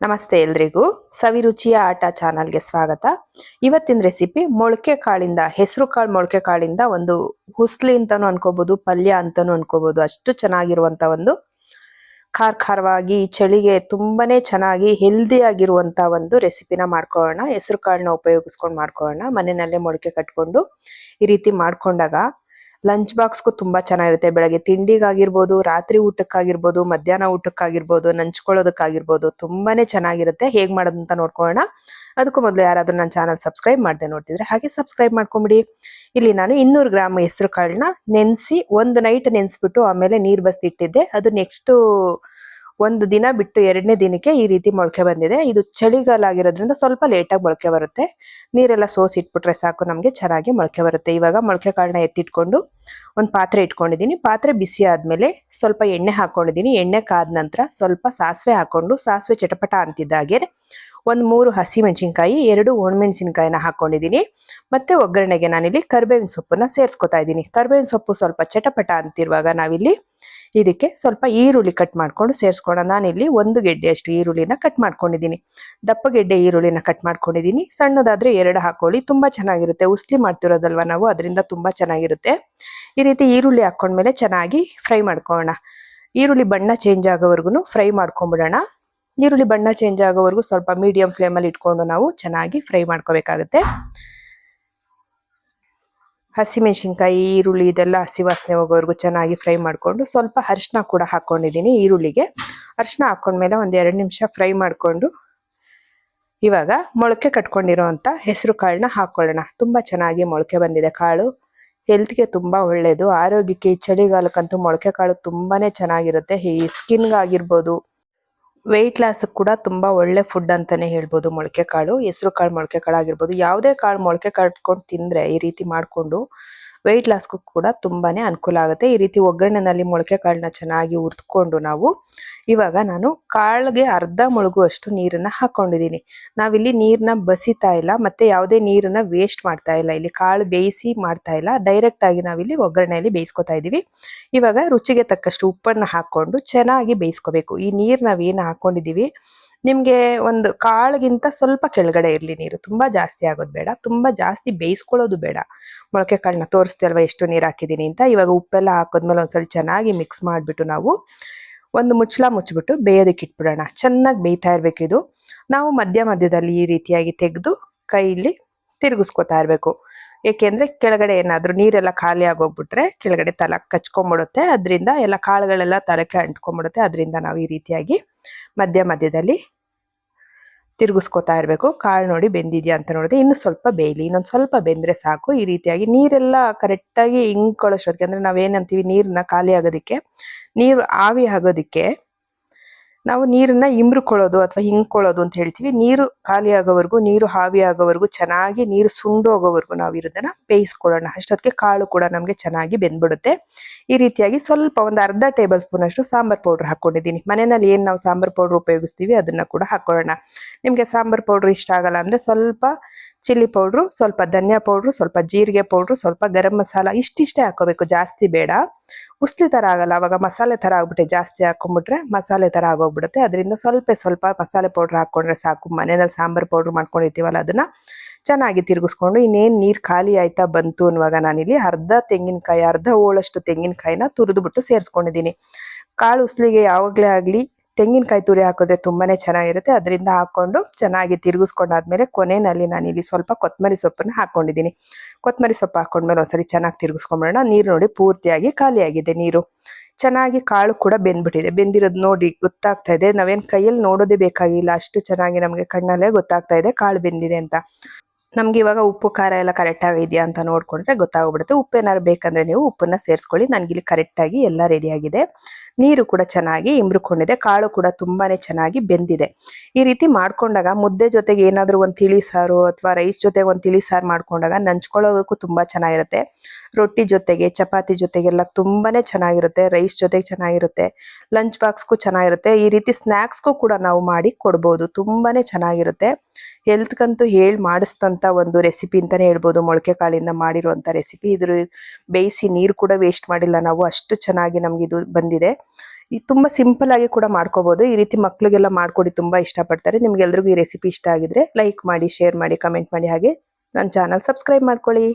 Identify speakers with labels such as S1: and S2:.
S1: ನಮಸ್ತೆ ಎಲ್ರಿಗೂ. ಸವಿರುಚಿಯ ಆಟ ಚಾನಲ್ಗೆ ಸ್ವಾಗತ. ಇವತ್ತಿನ ರೆಸಿಪಿ ಮೊಳಕೆ ಕಾಳಿಂದ, ಹೆಸರು ಕಾಳು ಮೊಳಕೆ ಕಾಳಿಂದ ಒಂದು ಹುಸ್ಲಿ ಅಂತಾನು ಅನ್ಕೋಬಹುದು ಪಲ್ಯ ಅಂತಾನು ಅನ್ಕೋಬಹುದು ಅಷ್ಟು ಚೆನ್ನಾಗಿರುವಂತ ಒಂದು ಖಾರ ಖಾರವಾಗಿ, ಚಳಿಗೆ ತುಂಬಾನೇ ಚೆನ್ನಾಗಿ ಹೆಲ್ದಿ ಆಗಿರುವಂತ ಒಂದು ರೆಸಿಪಿನ ಮಾಡ್ಕೊಳ್ಳೋಣ. ಹೆಸರು ಕಾಳನ್ನ ಉಪಯೋಗಿಸ್ಕೊಂಡು ಮಾಡ್ಕೊಳ್ಳೋಣ. ಮನೆಯಲ್ಲೇ ಮೊಳಕೆ ಕಟ್ಕೊಂಡು ಈ ರೀತಿ ಮಾಡ್ಕೊಂಡಾಗ ಲಂಚ್ ಬಾಕ್ಸ್ಗೂ ತುಂಬಾ ಚೆನ್ನಾಗಿರುತ್ತೆ. ಬೆಳಗ್ಗೆ ತಿಂಡಿಗಾಗಿರ್ಬೋದು, ರಾತ್ರಿ ಊಟಕ್ಕಾಗಿರ್ಬೋದು, ಮಧ್ಯಾಹ್ನ ಊಟಕ್ಕಾಗಿರ್ಬೋದು, ನಂಚ್ಕೊಳ್ಳೋದಕ್ಕಾಗಿರ್ಬೋದು ತುಂಬಾನೇ ಚೆನ್ನಾಗಿರುತ್ತೆ. ಹೇಗ್ ಮಾಡೋದಂತ ನೋಡ್ಕೊಳ್ಳೋಣ. ಅದಕ್ಕೂ ಮೊದಲು ಯಾರಾದರೂ ನನ್ನ ಚಾನಲ್ ಸಬ್ಸ್ಕ್ರೈಬ್ ಮಾಡದೆ ನೋಡ್ತಿದ್ರೆ ಹಾಗೆ ಸಬ್ಸ್ಕ್ರೈಬ್ ಮಾಡ್ಕೊಂಬಿಡಿ. ಇಲ್ಲಿ ನಾನು ಇನ್ನೂರು ಗ್ರಾಮ್ ಹೆಸರು ಕಾಳನ್ನ ನೆನೆಸಿ, ಒಂದು ನೈಟ್ ನೆನೆಸ್ಬಿಟ್ಟು ಆಮೇಲೆ ನೀರು ಬಸ್ದಿಟ್ಟಿದ್ದೆ ಅದು ನೆಕ್ಸ್ಟ್ ಒಂದು ದಿನ ಬಿಟ್ಟು ಎರಡನೇ ದಿನಕ್ಕೆ ಈ ರೀತಿ ಮೊಳಕೆ ಬಂದಿದೆ. ಇದು ಚಳಿಗಾಲ ಆಗಿರೋದ್ರಿಂದ ಸ್ವಲ್ಪ ಲೇಟಾಗಿ ಮೊಳಕೆ ಬರುತ್ತೆ. ನೀರೆಲ್ಲ ಸೋಸಿ ಇಟ್ಬಿಟ್ರೆ ಸಾಕು, ನಮಗೆ ಚೆನ್ನಾಗಿ ಮೊಳಕೆ ಬರುತ್ತೆ. ಇವಾಗ ಮೊಳಕೆ ಕಾಳನ್ನ ಎತ್ತಿಟ್ಕೊಂಡು ಒಂದು ಪಾತ್ರೆ ಇಟ್ಕೊಂಡಿದ್ದೀನಿ. ಪಾತ್ರೆ ಬಿಸಿ ಆದ್ಮೇಲೆ ಸ್ವಲ್ಪ ಎಣ್ಣೆ ಹಾಕ್ಕೊಂಡಿದ್ದೀನಿ ಎಣ್ಣೆ ಕಾದ ನಂತರ ಸ್ವಲ್ಪ ಸಾಸಿವೆ ಹಾಕೊಂಡು, ಸಾಸಿವೆ ಚಟಪಟ ಅಂತಿದ್ದಾಗೆ ಒಂದು ಮೂರು ಹಸಿ ಮೆಣಸಿನ್ಕಾಯಿ, ಎರಡು ಒಣಮೆಣಸಿನ್ಕಾಯಿನ ಹಾಕೊಂಡಿದ್ದೀನಿ. ಮತ್ತೆ ಒಗ್ಗರಣೆಗೆ ನಾನಿಲ್ಲಿ ಕರ್ಬೇವಿನ ಸೊಪ್ಪನ್ನ ಸೇರಿಸ್ಕೊತಾ ಇದ್ದೀನಿ. ಕರ್ಬೇವಿನ ಸೊಪ್ಪು ಸ್ವಲ್ಪ ಚಟಪಟ ಅಂತಿರುವಾಗ ನಾವಿಲ್ಲಿ ಇದಕ್ಕೆ ಸ್ವಲ್ಪ ಈರುಳ್ಳಿ ಕಟ್ ಮಾಡ್ಕೊಂಡು ಸೇರಿಸ್ಕೊಳ್ಳೋಣ. ನಾನಿಲ್ಲಿ ಒಂದು ಗೆಡ್ಡೆಯಷ್ಟು ಈರುಳ್ಳಿನ ಕಟ್ ಮಾಡ್ಕೊಂಡಿದ್ದೀನಿ. ದಪ್ಪ ಗೆಡ್ಡೆ ಈರುಳ್ಳಿನ ಕಟ್ ಮಾಡ್ಕೊಂಡಿದ್ದೀನಿ. ಸಣ್ಣದಾದರೆ ಎರಡು ಹಾಕೊಳ್ಳಿ ತುಂಬ ಚೆನ್ನಾಗಿರುತ್ತೆ. ಉಸ್ಲಿ ಮಾಡ್ತಿರೋದಲ್ವಾ ನಾವು? ಅದರಿಂದ ತುಂಬ ಚೆನ್ನಾಗಿರುತ್ತೆ. ಈ ರೀತಿ ಈರುಳ್ಳಿ ಹಾಕ್ಕೊಂಡ್ಮೇಲೆ ಚೆನ್ನಾಗಿ ಫ್ರೈ ಮಾಡ್ಕೊಳ್ಳೋಣ. ಈರುಳ್ಳಿ ಬಣ್ಣ ಚೇಂಜ್ ಆಗೋವರೆಗೂ ಫ್ರೈ ಮಾಡ್ಕೊಂಬಿಡೋಣ. ಈರುಳ್ಳಿ ಬಣ್ಣ ಚೇಂಜ್ ಆಗೋವರೆಗೂ ಸ್ವಲ್ಪ ಮೀಡಿಯಂ ಫ್ಲೇಮಲ್ಲಿ ಇಟ್ಕೊಂಡು ನಾವು ಚೆನ್ನಾಗಿ ಫ್ರೈ ಮಾಡ್ಕೋಬೇಕಾಗುತ್ತೆ. ಹಸಿಮೆಣಸಿನ್ಕಾಯಿ, ಈರುಳ್ಳಿ ಇದೆಲ್ಲ ಹಸಿ ವಾಸನೆ ಹೋಗೋವರೆಗೂ ಚೆನ್ನಾಗಿ ಫ್ರೈ ಮಾಡಿಕೊಂಡು ಸ್ವಲ್ಪ ಅರಿಶಿನ ಕೂಡ ಹಾಕೊಂಡಿದ್ದೀನಿ ಈರುಳ್ಳಿಗೆ. ಅರಿಶಿನ ಹಾಕ್ಕೊಂಡ್ಮೇಲೆ ಒಂದು ಎರಡು ನಿಮಿಷ ಫ್ರೈ ಮಾಡಿಕೊಂಡು ಇವಾಗ ಮೊಳಕೆ ಕಟ್ಕೊಂಡಿರೋವಂಥ ಹೆಸರು ಕಾಳನ್ನ ಹಾಕ್ಕೊಳ್ಳೋಣ ತುಂಬ ಚೆನ್ನಾಗಿ ಮೊಳಕೆ ಬಂದಿದೆ ಕಾಳು. ಹೆಲ್ತ್ಗೆ ತುಂಬ ಒಳ್ಳೆಯದು ಆರೋಗ್ಯಕ್ಕೆ ಚಳಿಗಾಲಕ್ಕಂತೂ ಮೊಳಕೆ ಕಾಳು ತುಂಬಾನೇ ಚೆನ್ನಾಗಿರುತ್ತೆ. ಈ ಸ್ಕಿನ್ಗಾಗಿರ್ಬೋದು ವೆಯ್ಟ್ ಲಾಸ್ ಕೂಡ ತುಂಬಾ ಒಳ್ಳೆ ಫುಡ್ ಅಂತಾನೆ ಹೇಳ್ಬೋದು. ಮೊಳಕೆ ಕಾಳು ಹೆಸರು ಕಾಳು ಮೊಳಕೆ ಕಾಳು ಆಗಿರ್ಬೋದು ಯಾವುದೇ ಕಾಳು ಮೊಳಕೆ ಕಟ್ಕೊಂಡು ತಿಂದ್ರೆ ಈ ರೀತಿ ಮಾಡ್ಕೊಂಡು ವೆಯ್ಟ್ ಲಾಸ್ಗೂ ಕೂಡ ತುಂಬಾನೇ ಅನುಕೂಲ ಆಗುತ್ತೆ. ಈ ರೀತಿ ಒಗ್ಗರಣೆನಲ್ಲಿ ಮೊಳಕೆ ಕಾಳನ್ನ ಚೆನ್ನಾಗಿ ಉರ್ತ್ಕೊಂಡು ನಾವು ಇವಾಗ ನಾನು ಕಾಳಿಗೆ ಅರ್ಧ ಮುಳುಗುವಷ್ಟು ನೀರನ್ನ ಹಾಕೊಂಡಿದ್ದೀನಿ. ನಾವಿಲ್ಲಿ ನೀರನ್ನ ಬಸಿತಾ ಇಲ್ಲ, ಮತ್ತೆ ಯಾವುದೇ ನೀರನ್ನ ವೇಸ್ಟ್ ಮಾಡ್ತಾ ಇಲ್ಲ. ಇಲ್ಲಿ ಕಾಳು ಬೇಯಿಸಿ ಮಾಡ್ತಾ ಇಲ್ಲ. ಡೈರೆಕ್ಟ್ ಆಗಿ ನಾವಿಲ್ಲಿ ಒಗ್ಗರಣೆಯಲ್ಲಿ ಬೇಯಿಸ್ಕೊತಾ ಇದೀವಿ ಇವಾಗ ರುಚಿಗೆ ತಕ್ಕಷ್ಟು ಉಪ್ಪನ್ನು ಹಾಕೊಂಡು ಚೆನ್ನಾಗಿ ಬೇಯಿಸ್ಕೋಬೇಕು. ಈ ನೀರ್ ನಾವೇನು ಹಾಕೊಂಡಿದೀವಿ ನಿಮ್ಗೆ ಒಂದು ಕಾಳಿಗಿಂತ ಸ್ವಲ್ಪ ಕೆಳಗಡೆ ಇರಲಿ ನೀರು. ತುಂಬಾ ಜಾಸ್ತಿ ಆಗೋದು ಬೇಡ. ತುಂಬಾ ಜಾಸ್ತಿ ಬೇಯಿಸ್ಕೊಳ್ಳೋದು ಬೇಡ. ಮೊಳಕೆ ಕಾಳನ್ನ ತೋರಿಸ್ತೆ ಅಲ್ವಾ ಎಷ್ಟು ನೀರು ಹಾಕಿದೀನಿ ಅಂತ? ಇವಾಗ ಉಪ್ಪೆಲ್ಲ ಹಾಕಿದ್ಮೇಲೆ ಒಂದ್ಸಲ ಚೆನ್ನಾಗಿ ಮಿಕ್ಸ್ ಮಾಡಿಬಿಟ್ಟು ನಾವು ಒಂದು ಮುಚ್ಚಳ ಮುಚ್ಚಿಬಿಟ್ಟು ಬೇಯೋದಕ್ಕೆ ಇಟ್ಬಿಡೋಣ. ಚೆನ್ನಾಗಿ ಬೇಯ್ತಾ ಇರ್ಬೇಕು ಇದು. ನಾವು ಮಧ್ಯ ಮಧ್ಯದಲ್ಲಿ ಈ ರೀತಿಯಾಗಿ ತೆಗೆದು ಕೈಯಲ್ಲಿ ತಿರುಗಿಸ್ಕೊತಾ ಇರಬೇಕು. ಏಕೆಂದ್ರೆ ಕೆಳಗಡೆ ಏನಾದ್ರೂ ನೀರೆಲ್ಲ ಖಾಲಿ ಆಗೋಗ್ಬಿಟ್ರೆ ಕೆಳಗಡೆ ತಲ ಕಚ್ಕೊಂಬಿಡುತ್ತೆ. ಅದರಿಂದ ಎಲ್ಲ ಕಾಳುಗಳೆಲ್ಲ ತಲಕ್ಕೆ ಅಂಟ್ಕೊಂಬಿಡುತ್ತೆ. ಅದರಿಂದ ನಾವು ಈ ರೀತಿಯಾಗಿ ಮಧ್ಯ ಮಧ್ಯದಲ್ಲಿ ತಿರುಗಿಸ್ಕೊತಾ ಇರಬೇಕು. ಕಾಳು ನೋಡಿ ಬೆಂದಿದ್ಯಾ ಅಂತ ನೋಡಿದೆ ಇನ್ನು ಸ್ವಲ್ಪ ಬೇಯಲಿ. ಇನ್ನೊಂದು ಸ್ವಲ್ಪ ಬೆಂದ್ರೆ ಸಾಕು. ಈ ರೀತಿಯಾಗಿ ನೀರೆಲ್ಲ ಕರೆಕ್ಟಾಗಿ ಹಿಂಗ್ಕೊಳ್ಳೋಷ್ಟೊತ್ತಿಗೆ ಅಂದರೆ ನಾವೇನಂತೀವಿ ನೀರನ್ನ ಖಾಲಿ ಆಗೋದಕ್ಕೆ, ನೀರು ಆವಿ ಆಗೋದಕ್ಕೆ ನಾವು ನೀರನ್ನ ಇಮ್ರುಕೊಳ್ಳೋದು ಅಥವಾ ಹಿಂಗ್ಕೊಳ್ಳೋದು ಅಂತ ಹೇಳ್ತೀವಿ. ನೀರು ಖಾಲಿ ಆಗೋವರೆಗೂ ನೀರು ಹಾವಿ ಆಗೋವರೆಗೂ ಚೆನ್ನಾಗಿ ನೀರು ಸುಂಡೋಗೋವರೆಗೂ ನಾವು ಇರೋದನ್ನ ಬೇಯಿಸ್ಕೊಳ್ಳೋಣ. ಅಷ್ಟೊತ್ತಿಗೆ ಕಾಳು ಕೂಡ ನಮಗೆ ಚೆನ್ನಾಗಿ ಬೆಂದ್ಬಿಡುತ್ತೆ. ಈ ರೀತಿಯಾಗಿ ಸ್ವಲ್ಪ ಒಂದು ಅರ್ಧ ಟೇಬಲ್ ಸ್ಪೂನ್ ಅಷ್ಟು ಸಾಂಬಾರ್ ಪೌಡರ್ ಹಾಕೊಂಡಿದ್ದೀನಿ. ಮನೆಯಲ್ಲಿ ಏನು ನಾವು ಸಾಂಬಾರ್ ಪೌಡರ್ ಉಪಯೋಗಿಸ್ತೀವಿ ಅದನ್ನ ಕೂಡ ಹಾಕೊಳ್ಳೋಣ. ನಿಮಗೆ ಸಾಂಬಾರ್ ಪೌಡರ್ ಇಷ್ಟ ಆಗಲ್ಲ ಅಂದ್ರೆ ಸ್ವಲ್ಪ ಚಿಲ್ಲಿ ಪೌಡ್ರು, ಸ್ವಲ್ಪ ಧನಿಯಾ ಪೌಡ್ರು, ಸ್ವಲ್ಪ ಜೀರಿಗೆ ಪೌಡ್ರು, ಸ್ವಲ್ಪ ಗರಂ ಮಸಾಲ, ಇಷ್ಟಿಷ್ಟೇ ಹಾಕೋಬೇಕು, ಜಾಸ್ತಿ ಬೇಡ. ಉಸ್ಲಿ ತರ ಆಗಲ್ಲ, ಅವಾಗ ಮಸಾಲೆ ತರ ಆಗ್ಬಿಟ್ಟೆ, ಜಾಸ್ತಿ ಹಾಕೊಂಡ್ಬಿಟ್ರೆ ಮಸಾಲೆ ತರ ಆಗೋಗ್ಬಿಡುತ್ತೆ. ಅದರಿಂದ ಸ್ವಲ್ಪ ಸ್ವಲ್ಪ ಮಸಾಲೆ ಪೌಡ್ರ್ ಹಾಕೊಂಡ್ರೆ ಸಾಕು. ಮನೆಯಲ್ಲಿ ಸಾಂಬಾರ್ ಪೌಡ್ರ್ ಮಾಡ್ಕೊಂಡಿರ್ತೀವಲ್ಲ ಅದನ್ನ. ಚೆನ್ನಾಗಿ ತಿರುಗಿಸ್ಕೊಂಡು, ಇನ್ನೇನು ನೀರು ಖಾಲಿ ಆಯ್ತಾ ಬಂತು ಅನ್ನುವಾಗ ನಾನಿಲ್ಲಿ ಅರ್ಧ ತೆಂಗಿನಕಾಯಿ, ಅರ್ಧ ಹೋಳಷ್ಟು ತೆಂಗಿನಕಾಯಿನ ತುರಿದುಬಿಟ್ಟು ಸೇರಿಸ್ಕೊಂಡಿದ್ದೀನಿ. ಕಾಳು ಉಸ್ಲಿಗೆ ಯಾವಾಗಲೇ ಆಗಲಿ ತೆಂಗಿನಕಾಯಿ ತುರಿ ಹಾಕಿದ್ರೆ ತುಂಬಾನೇ ಚೆನ್ನಾಗಿರುತ್ತೆ. ಅದರಿಂದ ಹಾಕೊಂಡು ಚೆನ್ನಾಗಿ ತಿರುಗಿಸ್ಕೊಂಡಾದ್ಮೇಲೆ ಕೊನೆಯಲ್ಲಿ ಇಲ್ಲಿ ಸ್ವಲ್ಪ ಕೊತ್ತಂಬರಿ ಸೊಪ್ಪನ್ನು ಹಾಕೊಂಡಿದ್ದೀನಿ. ಕೊತ್ತಂಬರಿ ಸೊಪ್ಪು ಹಾಕೊಂಡ್ಮೇಲೆ ಒಂದ್ಸರಿ ಚೆನ್ನಾಗಿ ತಿರುಗಿಸ್ಕೊಂಬಿಡೋಣ ನೀರು ನೋಡಿ ಪೂರ್ತಿಯಾಗಿ ಖಾಲಿಯಾಗಿದೆ ನೀರು. ಚೆನ್ನಾಗಿ ಕಾಳು ಕೂಡ ಬೆಂದ್ಬಿಟ್ಟಿದೆ. ಬೆಂದಿರೋದು ನೋಡಿ ಗೊತ್ತಾಗ್ತಾ ಇದೆ. ನಾವೇನು ಕೈಯಲ್ಲಿ ನೋಡೋದೇ ಬೇಕಾಗಿಲ್ಲ. ಅಷ್ಟು ಚೆನ್ನಾಗಿ ನಮಗೆ ಕಣ್ಣಲ್ಲೇ ಗೊತ್ತಾಗ್ತಾ ಇದೆ ಕಾಳು ಬೆಂದಿದೆ ಅಂತ. ನಮ್ಗೆ ಇವಾಗ ಉಪ್ಪು, ಖಾರ ಎಲ್ಲ ಕರೆಕ್ಟ್ ಆಗಿದೆಯಾ ಅಂತ ನೋಡ್ಕೊಂಡ್ರೆ ಗೊತ್ತಾಗ್ಬಿಡುತ್ತೆ. ಉಪ್ಪು ಏನಾದ್ರು ಬೇಕಂದ್ರೆ ನೀವು ಉಪ್ಪನ್ನ ಸೇರಿಸ್ಕೊಳ್ಳಿ. ನನಗಿಲ್ಲಿ ಕರೆಕ್ಟ್ ಆಗಿ ಎಲ್ಲ ರೆಡಿ ಆಗಿದೆ. ನೀರು ಕೂಡ ಚೆನ್ನಾಗಿ ಇಂಬ್ರುಕೊಂಡಿದೆ ಕಾಳು ಕೂಡ ತುಂಬಾನೇ ಚೆನ್ನಾಗಿ ಬೆಂದಿದೆ. ಈ ರೀತಿ ಮಾಡ್ಕೊಂಡಾಗ ಮುದ್ದೆ ಜೊತೆಗೆ ಏನಾದರೂ ಒಂದು ತಿಳಿ ಸಾರು ಅಥವಾ ರೈಸ್ ಜೊತೆಗೆ ಒಂದು ತಿಳಿ ಸಾರು ಮಾಡ್ಕೊಂಡಾಗ ನಂಚ್ಕೊಳ್ಳೋದಕ್ಕೂ ತುಂಬಾ ಚೆನ್ನಾಗಿರುತ್ತೆ. ರೊಟ್ಟಿ ಜೊತೆಗೆ, ಚಪಾತಿ ಜೊತೆಗೆಲ್ಲ ತುಂಬಾನೇ ಚೆನ್ನಾಗಿರುತ್ತೆ, ರೈಸ್ ಜೊತೆಗೆ ಚೆನ್ನಾಗಿರುತ್ತೆ, ಲಂಚ್ ಬಾಕ್ಸ್ಗೂ ಚೆನ್ನಾಗಿರುತ್ತೆ. ಈ ರೀತಿ ಸ್ನ್ಯಾಕ್ಸ್ಗೂ ಕೂಡ ನಾವು ಮಾಡಿ ಕೊಡ್ಬೋದು, ತುಂಬಾನೇ ಚೆನ್ನಾಗಿರುತ್ತೆ. ಹೆಲ್ತ್ಗಂತೂ ಹೇಳಿ ಮಾಡಿಸ್ತಂತ ಒಂದು ರೆಸಿಪಿ ಅಂತಾನೆ ಹೇಳ್ಬೋದು. ಮೊಳಕೆ ಕಾಳಿಂದ ಮಾಡಿರುವಂಥ ರೆಸಿಪಿ. ಇದ್ರ ಬೇಯಿಸಿ ನೀರು ಕೂಡ ವೇಸ್ಟ್ ಮಾಡಿಲ್ಲ ನಾವು, ಅಷ್ಟು ಚೆನ್ನಾಗಿ ನಮಗಿದು ಬಂದಿದೆ. ಈ ತುಂಬಾ ಸಿಂಪಲ್ ಆಗಿ ಕೂಡ ಮಾಡ್ಕೋಬಹುದು ಈ ರೀತಿ ಮಕ್ಕಳಿಗೆಲ್ಲ ಮಾಡ್ಕೊಡಿ ತುಂಬಾ ಇಷ್ಟಪಡ್ತಾರೆ. ನಿಮ್ಗೆಲ್ರಿಗೂ ಈ ರೆಸಿಪಿ ಇಷ್ಟ ಆಗಿದ್ರೆ ಲೈಕ್ ಮಾಡಿ ಶೇರ್ ಮಾಡಿ ಕಮೆಂಟ್ ಮಾಡಿ ಹಾಗೆ ನನ್ನ ಚಾನಲ್ ಸಬ್ಸ್ಕ್ರೈಬ್ ಮಾಡ್ಕೊಳ್ಳಿ.